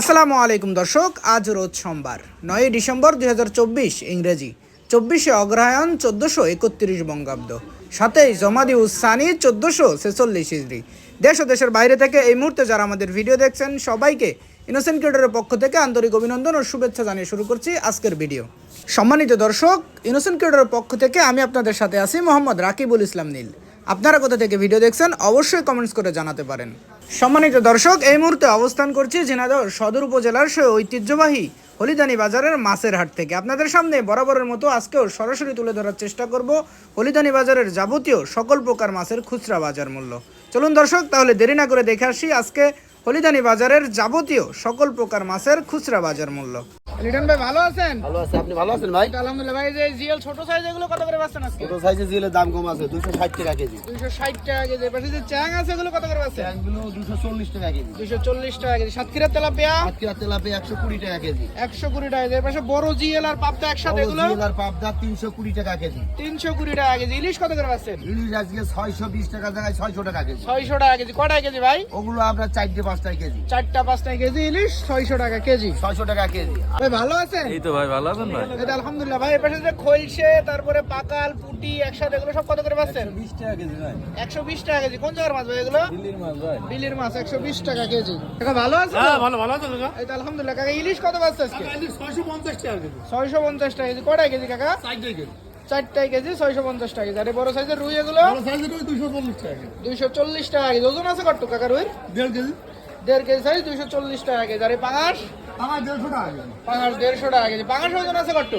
আসসালামু আলাইকুম দর্শক, আজ রোজ সোমবার নয় ডিসেম্বর দুই হাজার চব্বিশ, ইংরেজি। চব্বিশে অগ্রহায়ণ চোদ্দোশো একত্রিশ বঙ্গাব্দ সাথেই জমাদি উসানি চোদ্দোশো ছেচল্লিশ ইজরি দেশ ও দেশের বাইরে থেকে এই মুহূর্তে যারা আমাদের ভিডিও দেখছেন, সবাইকে ইনোসেন্ট ক্রিয়েটরের পক্ষ থেকে আন্তরিক অভিনন্দন ও শুভেচ্ছা জানিয়ে শুরু করছি আজকের ভিডিও। সম্মানিত দর্শক ইনোসেন্ট ক্রিয়েটরের পক্ষ থেকে আমি আপনাদের সাথে আছি মোহাম্মদ রাকিবুল ইসলাম নীল। আপনারা কোথা থেকে ভিডিও দেখছেন, অবশ্যই কমেন্টস করে জানাতে পারেন। সম্মানিত দর্শক, এই মুহূর্তে অবস্থান করছি ঝিনাইদহ সদর উপজেলার সে ঐতিহ্যবাহী হলিদানি বাজারের মাছের হাট থেকে। আপনাদের সামনে বরাবরের মতো আজকেও সরাসরি তুলে ধরার চেষ্টা করব হলিদানি বাজারের যাবতীয় সকল প্রকার মাছের খুচরা বাজার মূল্য। চলুন দর্শক, তাহলে দেরি না করে দেখে আসি আজকে হলিদানি বাজারের যাবতীয় সকল প্রকার মাছের খুচরা বাজার মূল্য। লিটন ভাই ভালো আছেন ভালো আছে আপনি ভালো আছেন ভাই আলহামদুলিল্লাহ ভাই যে জিএল ছোট সাইজ এগুলো কত করে পাচ্ছেন আজকে ছোট সাইজের জিলের দাম কম আছে দুশো ষাট টাকা কেজি দুইশো ষাট টাকা কেজি পাশে যে চ্যাং আছে এগুলো কত করে পাচ্ছেন দুশো চল্লিশ টাকা কেজি দুইশো চল্লিশ টাকা কেজি সাতক্ষীরার তেলাপিয়া আজকের তেলাপে একশো কুড়ি টাকা কেজি একশো কুড়ি টাকা কেজি পাশে বড় জিএল আর পাবদা একসাথে এগুলো জিলার পাবদা তিনশো কুড়ি টাকা কেজি তিনশো কুড়ি টাকা কেজি ইলিশ কত করে পাচ্ছেন ইলিশ আজকে ছয়শো বিশ টাকা জায়গায় ছয়শো টাকা কেজি ছয়শো টাকা কেজি কটা কেজি ভাই ওগুলো আপনার চারটে পাঁচটায় কেজি চারটা পাঁচটা কেজি ইলিশ ছয়শো টাকা কেজি ছয়শো টাকা কেজি ভাই ভালো আছেন? এই তো ভাই ভালো আছেন ভাই? তো আলহামদুলিল্লাহ। ভাই এর পাশে যে খৈলসে তারপরে পাকাল পুটি একসাথে এগুলো সব কত করে পাচ্ছেন? বিশ টাকা কেজি ভাই। একশো বিশ টাকা কেজি। কোন জায়গার মাছ ভাই এগুলো? দিল্লির মাছ ভাই। বিলির মাছ একশো বিশ টাকা কেজি। কাকা ভালো আছে হ্যাঁ ভালো ভালো আছেন এই তো আলহামদুলিল্লাহ। কাকা ইলিশ কত পাচ্ছে আজকে? ছয়শো পঞ্চাশ টাকা কেজি। ছয়শো পঞ্চাশ টাকা কেজি। কটাই কেজি কাকা? চারটে কেজি। চারটাই কেজি ছয়শো পঞ্চাশ টাকা কেজি। আর বড় সাইজের রুই এগুলো? সাইজের ওই দুশো চল্লিশ টাকা দুইশো চল্লিশ টাকা কেজি। ওজন আছে কত কাকা রুইর দেড় কেজি। দেড় কেজি সাইজ দুইশো চল্লিশ টাকা কেজি। আর এই পাঙাশ? আমার দেড়শো টাকা কেজি। পাঙাশ দেড়শো টাকা কেজি। পাঙাশ ওজন আছে কত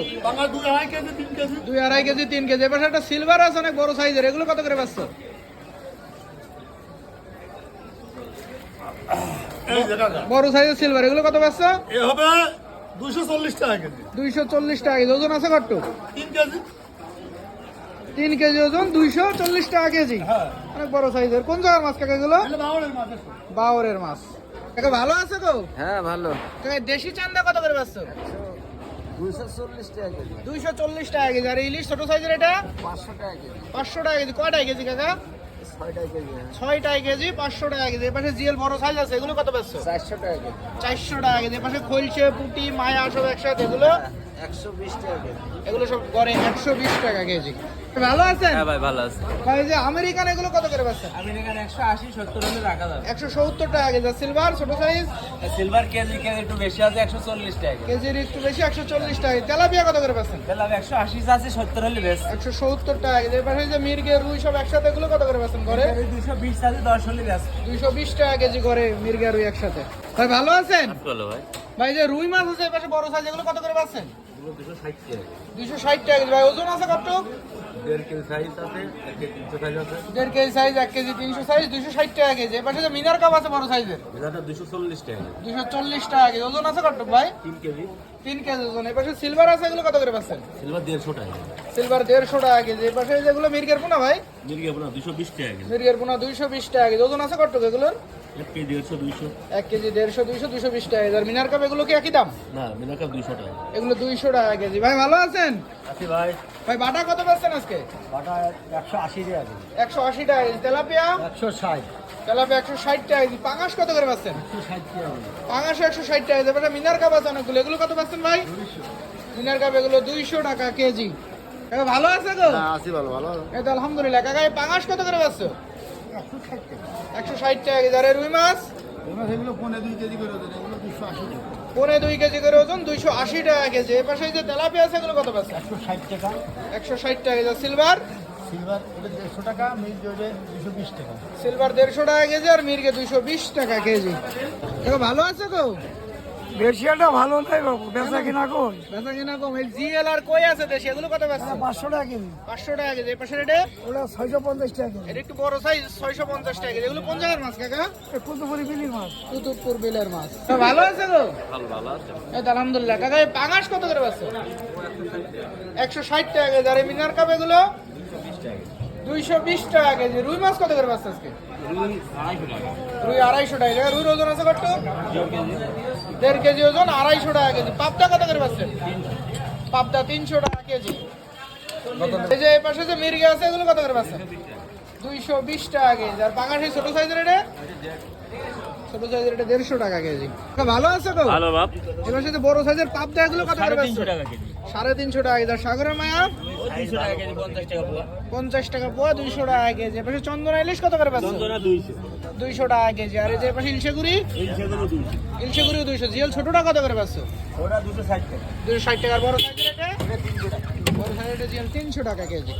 দুই আড়াই কেজি তিন কেজি। দুই আড়াই কেজি তিন কেজি। এবার একটা সিলভার আছে অনেক বড় সাইজের এগুলো কত করে পাচ্ছ বড় সাইজের সিলভার এগুলো কত পাচ্ছ এ হবে দুশো চল্লিশ টাকা কেজি। দুইশো চল্লিশ টাকা কেজি। ওজন আছে কত তিন কেজি। তিন কেজি ওজন দুইশো চল্লিশ টাকা কেজি। হ্যাঁ। অনেক বড় সাইজের কোন জায়গার মাছ কাকা এগুলো। বাওরের মাছ। কাকা ভালো আছে গো? হ্যাঁ ভালো। কাকা দেশি চান্দা কত করে পাচ্ছ দুইশো চল্লিশ টাকা কেজি। আর ইলিশ ছোট সাইজের এটা? পাঁচশো টাকা কেজি। পাঁচশো টাকা কেজি। কয়টাই কেজি কাকা? ছয়টা কেজি ছয়টাই কেজি পাঁচশো টাকা কেজি। এপাশে জিএল বড় সাইজ আছে এগুলো কত পাচ্ছ চারশো টাকা কেজি। চারশো টাকা কেজি। এপাশে খৈলসে পুটি মায়া সব একসাথে এগুলো? একশো বিশ টাকা এগুলো সব করে একশো বিশ টাকা কেজি। ভালো আছেন? হ্যাঁ ভাই ভালো আছে। ভাই যে আমেরিকান এগুলো কত করে পাচ্ছেন আমি এখানে একশো আশি সত্তর হলে রাখা যাবে। একশো সত্তর টাকা কেজি। সিলভার ছোট সাইজ সিলভার কেজি কেজি একটু বেশি আছে একশো চল্লিশ টাকা কেজির একটু বেশি একশো চল্লিশ টাকা তেলাপিয়া কত করে পাচ্ছেন আমি একশো আশি আছে সত্তর হলে বেশ একশো সত্তর টাকা কেজি। এপাশে যে মির্গে রুই সব একসাথে এগুলো কত করে পাচ্ছেন ঘরে? দুশো বিশ আছে দশ হলে বেশ দুইশো বিশ টাকা কেজি করে মির্গে রুই একসাথে। ভাই ভালো আছেন? বলো ভাই। ভাই যে রুই মাছ আছে এপাশে বড় সাইজ এগুলো কত করে পাচ্ছেন দুশো ষাট টাকা। দুশো ষাট টাকা ভাই ওজন আছে কত দেড় কেজি সাইজ আছে এক কেজি তিনশো সাইজ আছে দেড় কেজি সাইজ এক কেজি তিনশো সাইজ দুইশো ষাট টাকা কেজি যে মিনার কাপ আছে বড় সাইজের এটাটা দুশো চল্লিশ টাকা দুইশো চল্লিশ টাকা কেজি ওজন আছে কত ভাই তিন কেজি তিন কেজি ওজন এপাশে সিলভার আছে এগুলো কত করে পাচ্ছেন সিলভার দেড়শো টাকা সিলভার দেড়শো টাকা কেজি এপাশে যেগুলো মির্গের পোনা ভাই মির্গি আপনার দুশো বিশ টাকা কেজি মির্গের পোনা দুইশো বিশ টাকা কেজি ওজন আছে কত এগুলোর এক কেজি দেড়শো দুইশো এক কেজি দেড়শো দুইশো দুইশো বিশ টাকা আর মিনার কাপ এগুলো কি একই দাম না মিনা কাপ দুইশো টাকা এগুলো দুইশো টাকা কেজি ভাই ভালো আছেন আছি ভাই ভাই বাটা কত পাচ্ছেন আজকে? বাটা একশো আশি টাকা একশো আশি টাকা তেলাপিয়া? একশো ষাট। তেলাপিয়া একশো ষাট টাকা কেজি। পাঙাশ কত করে পাচ্ছেন একশো ষাট টাকা পাঙাশ একশো ষাট টাকা কেজি। মিনার কাপ আছে অনেকগুলো। এগুলো কত পাচ্ছেন ভাই? মিনার কাপ এগুলো দুইশো টাকা কেজি। ভালো আছে গো? আছি ভালো ভালো। এই তো আলহামদুলিল্লাহ। কাকা এই পাঙাশ কত করে পাচ্ছ একশো ষাট টাকা কেজি। আর এই রুই মাছ এগুলো পনেরো দুই কেজি করে দেন। এগুলো দুশো আশি টাকা। পনে দুই কেজি করে ওজন দুইশো আশি টাকা কেজি। এ পাশে যে তেলাপিয়া আছে এগুলো কত পাচ্ছে? একশো ষাট টাকা। একশো ষাট টাকা কেজি। সিলভার? সিলভার দেড়শো টাকা মিল দুশো বিশ টাকা। সিলভার দেড়শো টাকা কেজি আর মির্গে দুইশো বিশ টাকা কেজি। দেখো ভালো আছে তো বেশিয়াটা ভালো নাই বাবু বেচা কিনা? কই বেচা কিনা কম। এই জিএল আর কই আছে দেশে? এগুলো কত পাচ্ছ পাঁচশো টাকা কিনি পাঁচশো টাকা কেজি। এই পাশে রেটে ওটা ছয়শো পঞ্চাশ টাকা কিনি এটা একটু বড় সাইজ ছয়শো পঞ্চাশ টাকা কেজি। এগুলো কোন জায়গার মাছ কাকা? কুতুপুরি বিলির মাছ। কুতুবপুর বিলের মাছ। ভালো আছে গো? ভালো ভালো আছে। এই তো আলহামদুলিল্লাহ। কাকা এই পাঙাশ কত করে পাচ্ছ একশো ষাট টাকা কেজি। আর এই মিনার কাপ এগুলো? দুইশো বিশ টাকা কেজি। রুই মাছ কত করে পাচ্ছ আজকে? আড়াইশো টাকা। রুই আড়াইশো টাকা। কেজি রুইর ওজন আছে কত? দেড় কেজি ওজন আড়াইশো টাকা কেজি। পাবদা কত করে পাচ্ছেন? পাবদা তিনশো টাকা কেজি। এই যে এই পাশে যে মির্গে আছে এগুলো কত করে পাচ্ছেন? দুইশো বিশ টাকা কেজি। আর বাঙালি ছোট সাইজের এটা? ছোট সাইজের এটা দেড়শো টাকা কেজি। ভালো আছে তো? ভালো বাপ। এবার সাথে বড় সাইজের দেখাগুলো কত করে সাড়ে তিনশো টাকা কেজি। আর সাগরের মায়া? পঞ্চাশ টাকা পোয়া। পঞ্চাশ টাকা পোয়া দুইশো টাকা কেজি। এপাশে চন্দনা ইলিশ কত করে চন্দনা দুইশো। দুইশো টাকা কেজি। আর এই যে পাশে ইলশেগুড়ি ইলশেগুড়িও দুইশো। টাকা ছোটটা কত করে পাচ্ছ ওটা দুশো ষাট টাকা। দুশো ষাট টাকার বড় সাইজের এটা? বড় সাইজের এটা জিয়াল তিনশো টাকা কেজি।